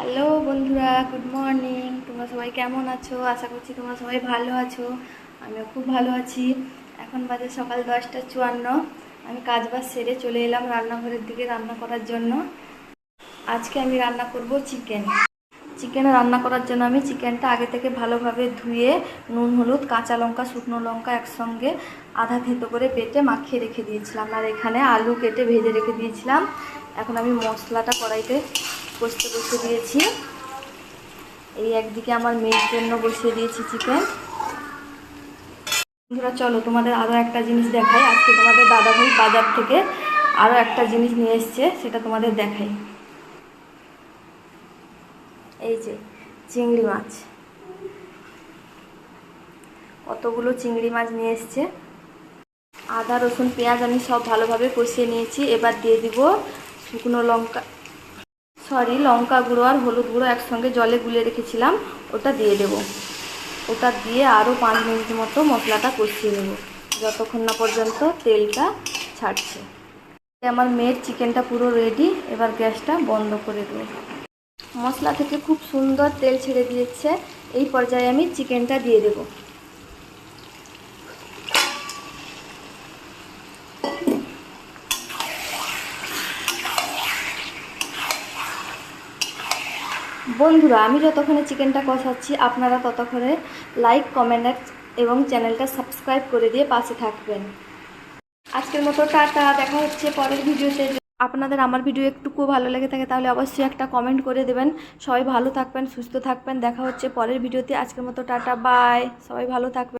Hello বন্ধুরা, good morning. তোমরা সবাই কেমন আছো? আশা করছি তোমরা সবাই ভালো আছো। আমিও খুব ভালো আছি। এখন বাজে সকাল দশটা চুয়ান্ন। আমি কাজ বাজ সেরে চলে এলাম রান্নাঘরের দিকে রান্না করার জন্য। আজকে আমি রান্না করব চিকেন। চিকেন রান্না করার জন্য আমি চিকেনটা আগে থেকে ভালোভাবে ধুয়ে নুন, হলুদ, কাঁচা লঙ্কা, শুকনো লঙ্কা একসঙ্গে আধা থেতো করে বেটে মাখিয়ে রেখে দিয়েছিলাম। আর এখানে আলু কেটে ভেজে রেখে দিয়েছিলাম। এখন আমি মশলাটা কড়াইতে কষতে বসিয়ে দিয়েছি। এই একদিকে আমার মেয়ের জন্য বসিয়ে দিয়েছি চিকেন। বন্ধুরা, চলো তোমাদের আরও একটা জিনিস দেখাই। আজকে তোমাদের দাদাভাই বাজার থেকে আরও একটা জিনিস নিয়ে এসছে, সেটা তোমাদের দেখাই। এই যে চিংড়ি মাছ। কতগুলো চিংড়ি মাছ নিয়ে এসছে। আদা, রসুন, পেঁয়াজ আমি সব ভালোভাবে কষিয়ে নিয়েছি। এবার দিয়ে দিব শুকনো লঙ্কা। সরি, লঙ্কা গুঁড়ো আর হলুদ গুঁড়ো একসঙ্গে জলে গুলে রেখেছিলাম, ওটা দিয়ে দেব। ওটা দিয়ে আরও পাঁচ মিনিট মতো মশলাটা কষিয়ে নেব। যতক্ষণ না পর্যন্ত তেলটা ছাড়ছে। আমার মেয়ের চিকেনটা পুরো রেডি এবার গ্যাসটা বন্ধ করে দেবো। মশলা থেকে খুব সুন্দর তেল ছেড়ে দিয়েছে। এই পর্যায়ে আমি চিকেনটা দিয়ে দেব। বন্ধুরা, আমি যতক্ষণে চিকেনটা কষাচ্ছি, আপনারা ততক্ষণে লাইক, কমেন্ট এবং চ্যানেলটা সাবস্ক্রাইব করে দিয়ে পাশে থাকবেন। আজকের মতো টাটা, দেখা হচ্ছে পরের ভিডিওতে। আপনাদের আমার ভিডিও একটুকু ভালো লেগে থাকে তাহলে অবশ্যই একটা কমেন্ট করে দেবেন। সবাই ভালো থাকবেন, সুস্থ থাকবেন, দেখা হচ্ছে পরের ভিডিওতে। আজকের মতো টাটা, বাই। সবাই ভালো থাকবেন।